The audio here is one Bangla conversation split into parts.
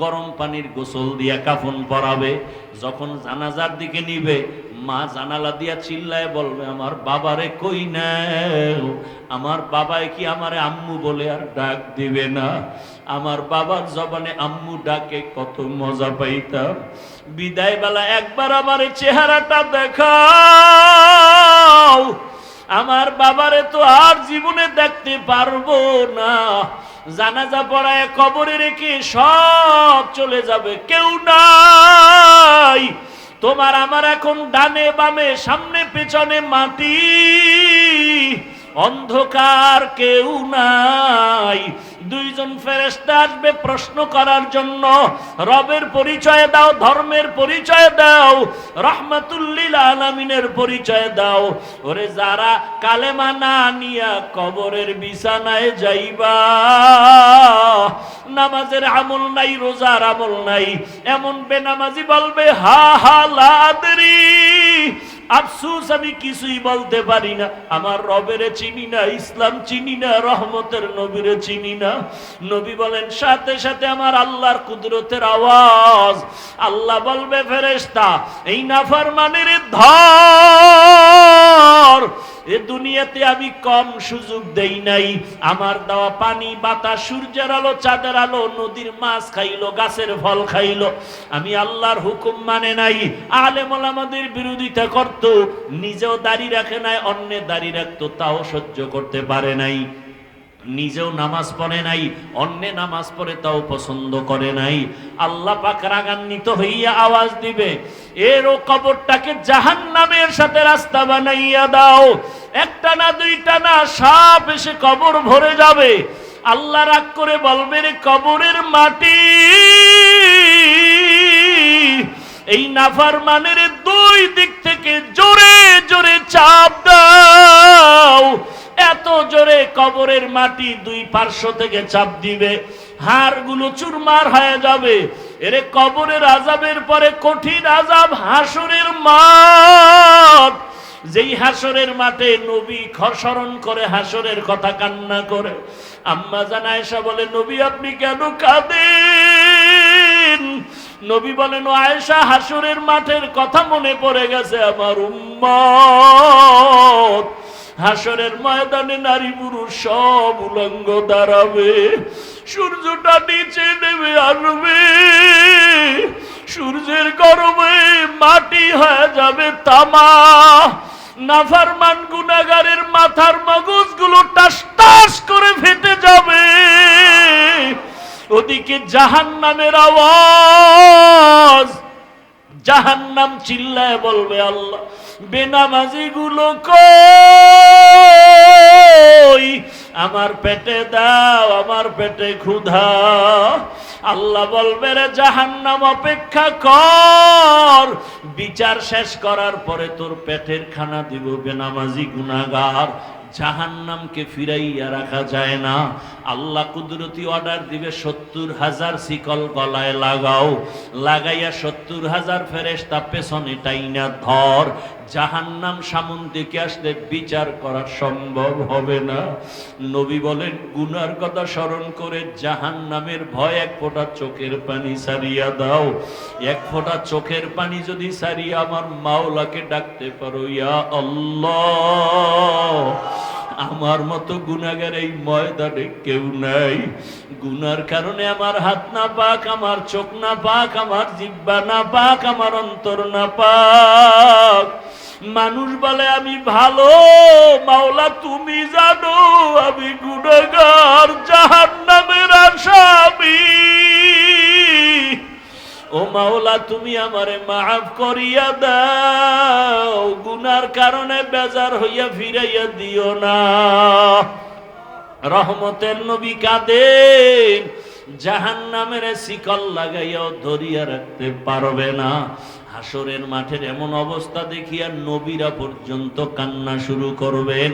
গরম পানির গোসল দিয়া কাফন পরাবে, যখন জানাজার দিকে নিবে, মা জানালা দিয়া চিল্লায় বলবে, আমার বাবারে কই নেও? আমার বাবায় কি আমারে আম্মু বলে আর ডাক দিবে না? আমার বাবার জবানে আম্মু ডাকে, কত মজা পাইতাম। বিদায় বেলা একবার আমার চেহারাটা দেখাও। আমার বাবারে তো আর জীবনে দেখতে পারব না। জানাজা পড়ায় কবরে রেখে সব চলে যাবে। কেউ নাই। তোমার আমার এখন ডানে বামে, সামনে পেছনে মাটি। অন্ধকার কেউ নাই। দুইজন ফেরেস্তা আসবে প্রশ্ন করার জন্য। রবের পরিচয় দাও, ধর্মের পরিচয় দাও রহমাতুল্লিল আলামিনের পরিচয় দাও। ওরে যারা কালেমা না নিয়া কবরের বিছানায় যাইবা, নামাজের আমল নাই, রোজার আমল নাই, এমন বেনামাজি বলবে, হা হা, লাদরি আফসুস, আমি কিছুই বলতে পারি না। আমার রবেরে চিনি না, ইসলাম চিনি না, রহমতের নবীরে চিনি না। নবী বলেন, সাথে সাথে আমার আল্লাহর কুদরতের আওয়াজ। আল্লাহ বলবে ফেরেস্তা এই নাফরমানের ধর। এ দুনিয়াতে আমি কম সুযোগ দেই নাই। আমার দেওয়া পানি, বাতাস, সূর্যের আলো, চাঁদের আলো, নদীর মাছ খাইলো, গাছের ফল খাইলো। আমি আল্লাহর হুকুম মানে নাই। আলেমল আমাদের বিরোধিতা করত, নিজেও দাড়ি রাখে নাই, অন্যে দাড়ি রাখতো, তাও সহ্য করতে পারে নাই। নিজেও নামাজ পড়ে নাই, অন্যে নামাজ পড়ে তাও পছন্দ করে নাই। আল্লাহ পাক রাগান্বিত হইয়া আওয়াজ দিবে, এর ও কবরটাকে জাহান নামের সাথে রাস্তা বানাইয়া দাও। একটা না দুইটা না, সাপ এসে কবর ভরে যাবে। আল্লাহ রাগ করে বলবে রে কবরের মাটি এই নাফার মানের দুই দিক থেকে জোরে জোরে চাপ দাও। এত জোরে কবরের মাটি দুই পার্শ্ব থেকে চাপ দিবে, হাড়গুলো চুরমার হয়ে যাবে। এরে কবরের আজাবের পরে কঠিন আজাব হাসুরের মাঠ। যেই হাসরের মাঠে নবী খসরণ করে, হাসরের কথা কান্না করে। আম্মা জানায়সা বলে, নবী, আপনি কেন কাঁদেন? নবী বলেন আয়েশা, হাসরের মাঠের কথা মনে পড়ে গেছে আমার উম্মত। হাসরের ময়দানে নারী পুরুষ সব উলঙ্গ দাঁড়াবে। সূর্যটা নিচে নেমে আসবে। সূর্যের গরমে মাটি হয়ে যাবে তামা। নাফারমান গুনাগারের মাথার মগজগুলো টাস টাস করে ফেটে যাবে। ওদিকে জাহান নামের আওয়াজ। জাহান্নাম চিল্লায় বলবে আল্লাহ বেনামাজি গুলো কই? আমার পেটে দাও, আমার পেটে ক্ষুধা। আল্লাহ বলবে, রে জাহান্নাম, অপেক্ষা কর। বিচার শেষ করার পরে তোর পেটের খানা দিব বেনামাজি গুনাগার জাহান্নামকে ফিরাইয়া রাখা যায় না। আল্লাহ কুদরতি অর্ডার দিবে, সত্তর হাজার শিকল গলায় লাগাও। লাগাইয়া সত্তর হাজার ফেরেস্তা পেছনে টাইনা ধর। জাহান্নাম সামন আসলে বিচার করা সম্ভব হবে না। নবী বলেন, গুনার কথা স্মরণ করে জাহান্নামের ভয় এক ফোঁটা চোখের পানি সারিয়া দাও। এক ফোঁটা চোখের পানি যদি সারিয়া আমার মাওলাকে ডাকতে পারো, ইয়া আল্লাহ। আমার মতো গুনাগার এই ময়দানে কেউ নাই। গুনার কারণে আমার হাত না পাক, আমার চোখ না পাক, আমার জিব্বা না পাক, আমার অন্তর না পাক। মানুষ বলে, আমি ভালো, মাওলা, তুমি জানো, আমি গুনাগার জাহান নামের আসামি। ও মাওলা, তুমি আমারে মাফ করিয়া দাও। গুনার কারণে বেজার হইয়া ফিরাইয়া দিও না। রহমতের নবী কাঁদেন। জাহান নামের শিকল লাগাইয়াও ধরিয়া রাখতে পারবে না। হাসরের মাঠের এমন অবস্থা দেখিয়া নবীরা পর্যন্ত কান্না শুরু করবেন।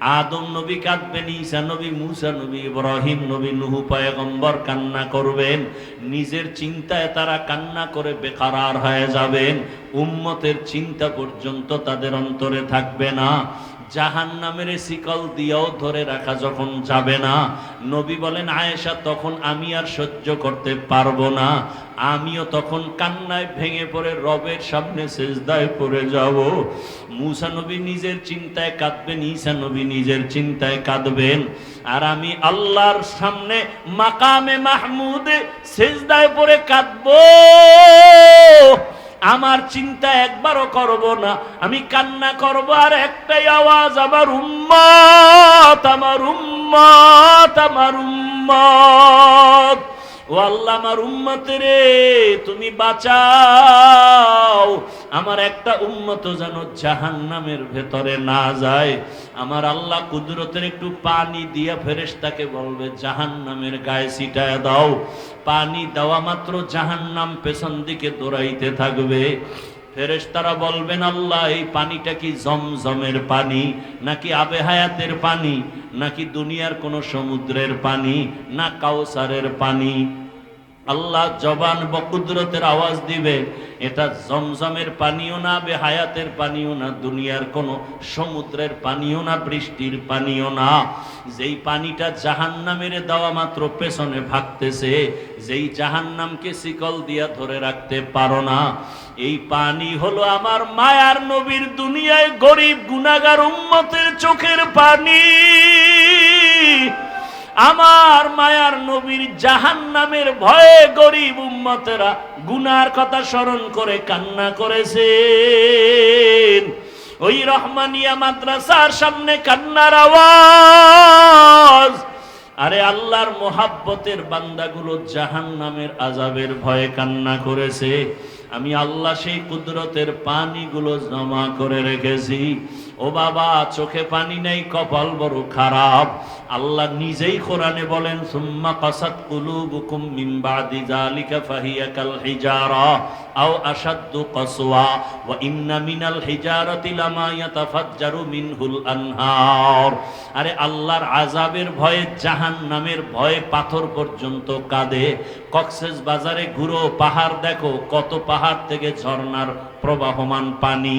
আদম নবী কাঁদবেন, ঈসা নবী, মুসা নবী, ইব্রাহিম নবী, নুহু পয়গম্বর কান্না করবেন। নিজের চিন্তায় তারা কান্না করে বেকারার হয়ে যাবেন। উম্মতের চিন্তা পর্যন্ত তাদের অন্তরে থাকবে না। জাহান নামের শিকল দিয়েও ধরে রাখা যখন যাবে না, নবী বলেন, আয়েশা, তখন আমি আর সহ্য করতে পারব না। আমিও তখন কান্নায় ভেঙে পড়ে রবের সামনে সেজদায় পড়ে যাব। মুসা নবী নিজের চিন্তায় কাঁদবেন, ঈসা নবী নিজের চিন্তায় কাঁদবেন। আর আমি আল্লাহর সামনে মাকামে মাহমুদে সেজদায় পড়ে কাঁদবো। আমার চিন্তা একবারও করব না। আমি কান্না করব আর একটাই আওয়াজ, আমার উম্মত আমার উম্মত আমার উম্মত। ও আল্লাহ, আমার উম্মত রে, তুমি বাঁচাও। আমার একটা উম্মত যেন জাহান্নামের ভেতরে না যায়। আমার আল্লাহ কুদরতের একটু পানি দিয়া ফেরেশতাকে বলবে, জাহান্নামের গায়ে ছিটায় দাও। পানি দেওয়া মাত্র জাহান নাম পেছন দিকে দৌড়াইতে থাকবে। ফেরেশতারা বলবেন, আল্লাহ, এই পানিটা কি জমজমের পানি, নাকি আবে হায়াতের পানি, নাকি দুনিয়ার কোনো সমুদ্রের পানি, না কাউসারের পানি? আল্লাহ জবান বকুদরতের আওয়াজ দিবে। এটা জমজমের পানিও না বে হায়াতের পানিও না, দুনিয়ার কোনো সমুদ্রের পানিও না, বৃষ্টির পানিও না। যেই পানিটা জাহান্নামের দেওয়া মাত্র পেছনে ভাগতেছে, যেই জাহান্নামকে শিকল দিয়া ধরে রাখতে পারো না। এই পানি হলো আমার মায়ার নবীর দুনিয়ায় গরিব গুনাগার উম্মতের চোখের পানি। আমার মায়ার নবীর জাহান নামের ভয়ে গরিব উম্মতেরা গুনার কথা স্মরণ করে কান্না করেছেন। ওই রহমানিয়া মাদ্রাসার সামনে কান্নার আওয়াজ। আরে আল্লাহর মোহাব্বতের বান্দাগুলো জাহান নামের আজাবের ভয়ে কান্না করেছে। আমি আল্লাহ সেই কুদরতের পানিগুলো জমা করে রেখেছি। ও বাবা, চোখে পানি নেই, কপাল বড় খারাপ। আল্লাহ নিজেই কোরআনে বলেন, সুম্মা কাসাত কুলুবুকুম মিন বাদি যালিকা ফাহিয়া কাল হিজারা, আও আশাদ্দু কাসওয়া, ওয়া ইন্না মিনাল হিজারাতি লামা ইয়াতাফাজ্জারু মিনহুল আনহার। আরে আল্লাহর আযাবের ভয়ে জাহান্নামের ভয়ে পাথর পর্যন্ত কাঁদে। কক্সেস বাজারে ঘুরো, পাহাড় দেখো, কত পাহাড় থেকে ঝর্ণার প্রবাহমান পানি।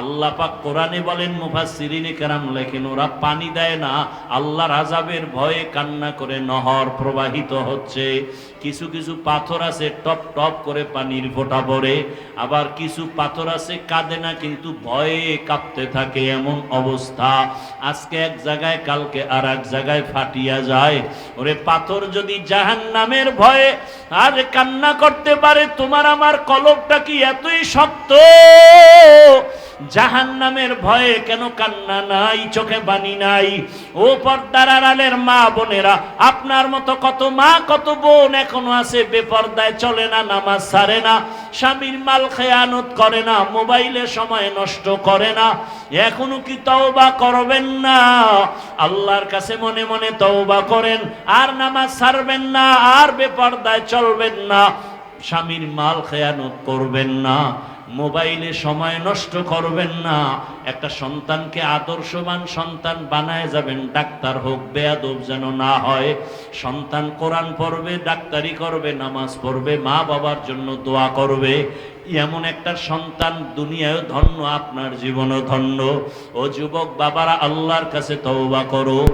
আল্লাহ পাক কোরআনে বলেন, মুফাসসিরিনে কেরাম লেখেন, ওরা পানি দেয় না, আল্লাহর আযাবের ভয়ে কান্না করে নহর প্রবাহিত হচ্ছে। কিছু কিছু পাথর আছে, টপ টপ করে পানির ফোঁটা পড়ে। আবার কিছু পাথর আছে, কাঁদে না, কিন্তু ভয়ে কাঁপতে থাকে এমন অবস্থা। আজকে এক জায়গায়, কালকে আর এক জায়গায় ফাটিয়া যায়। ওরে পাথর যদি জাহান নামের ভয়ে আর কান্না করতে পারে, তোমার আমার কলবটা কি এতই শক্ত জাহান নামের ভয়ে কেন কান্না নাই, চোখে বানি নাই? ও পর্দার আড়ালের মা বোনেরা, আপনার মতো কত মা, কত বোন এখনও আছে, বেপর্দায় চলে না, নামাজ ছাড়ে না, স্বামীর মাল খেয়ানত করে না, মোবাইলে সময় নষ্ট করে না, এখনও কি তওবা করবেন না? আল্লাহর কাছে মনে মনে তওবা করেন, আর নামাজ ছাড়বেন না, আর বেপর্দায় চলবেন না, স্বামীর মাল খেয়ানত করবেন না। মোবাইলে সময় নষ্ট করবেন না। একটা সন্তানকে আদর্শবান সন্তান বানায় যাবেন, ডাক্তার হোক, বেয়াদব যেন না হয়। সন্তান কোরআন পড়বে, ডাক্তারি করবে, নামাজ পড়বে, মা বাবার জন্য দোয়া করবে। এমন একটা সন্তান দুনিয়ায় ধন্য, আপনার জীবনও ধন্য। ও যুবক বাবারা, আল্লাহর কাছে তওবা করো।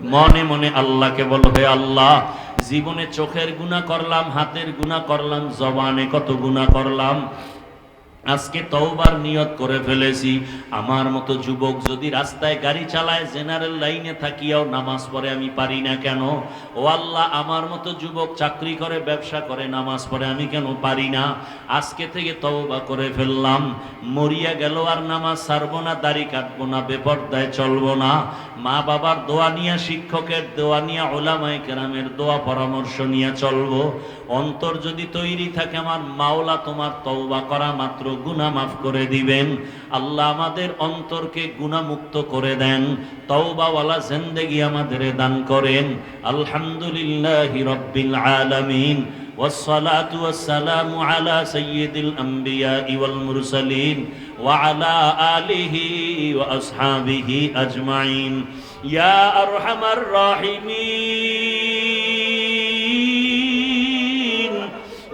মনে মনে আল্লাহকে বলো, হে আল্লাহ, জীবনে চোখের গুণা করলাম, হাতের গুণা করলাম, জবানে কত গুণা করলাম। আজকে তওবার নিয়ত করে ফেলেছি। আমার মতো যুবক যদি রাস্তায় গাড়ি চালায়, জেনারেল লাইনে থাকিয়াও নামাজ পড়ে আমি পারি না কেন? ও আল্লাহ, আমার মতো যুবক চাকরি করে, ব্যবসা করে, নামাজ পড়ে আমি কেন পারি না? আজকে থেকে তওবা করে ফেললাম। মরিয়া গেল আর নামাজ ছাড়বো না, দাড়ি কাটবো না, বেপর্দায় চলবো না। মা বাবার দোয়া নিয়ে, শিক্ষকের দোয়া নিয়ে, ওলামায় কেরামের দোয়া পরামর্শ নিয়ে চলবো। অন্তর যদি তৈরি থাকে, আমার মাওলা তোমার তওবা করা মাত্র গুনাহ মাফ করে দিবেন আল্লাহ আমাদের অন্তরকে গুনাহমুক্ত করে দেন তওবাওয়ালা জিন্দেগি আমাদের দান করেন আলহামদুলিল্লাহি রাব্বিল আলামিন والصلاة والسلام على سيد الأنبياء والمرسلين وعلى آله وأصحابه أجمعين يا أرحم الراحمين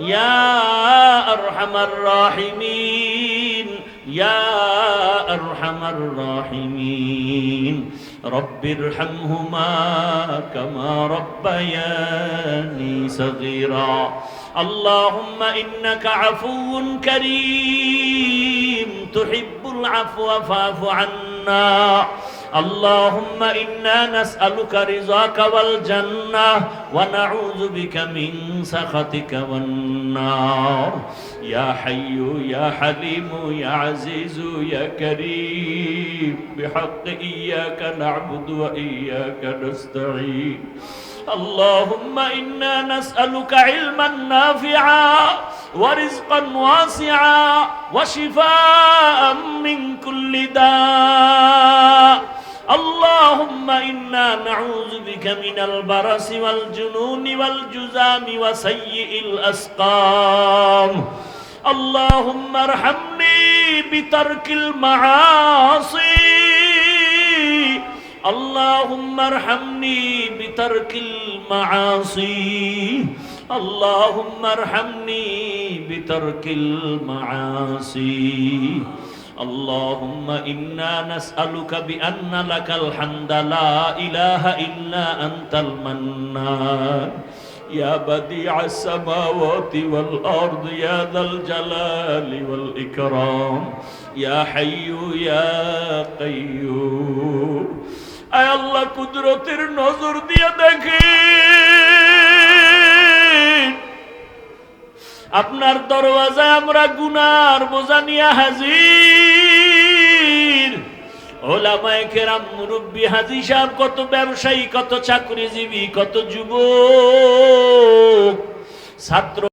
يا أرحم الراحمين يا أرحم الراحمين رب ارحمهما كما ربياني صغيرا اللهم إنك عفو كريم تحب العفو فاعف عنا اللهم إنا نسألك رضاك والجنة ونعوذ بك من سخطك والنار. يا حي يا حليم يا عزيز يا كريم بحق إياك نعبد وإياك نستعين. اللهم إنا نسألك علما نافعا ورزقا واسعا وشفاء من كل داء. اللهم إنا نعوذ بك من البرس والجنون والجزام وسيء الأسقام. اللهم ارحمني بترك المعاصي. اللهم ارحمني بترك المعاصي. اللهم ارحمني بترك المعاصي. اللهم إنا نسألك بأن لك الحمد لا إله إلا أنت المنان يا بديع السماوات والأرض يا ذا الجلال والإكرام يا حي يا قيوم আয় আল্লাহ কুদরতের নজর দিয়ে দেখেন আপনার দরওয়াজায় আমরা গুনার বোঝা নিয়ে হাজির কত ব্যবসায়ী কত চাকরিজীবী কত যুবক। ছাত্র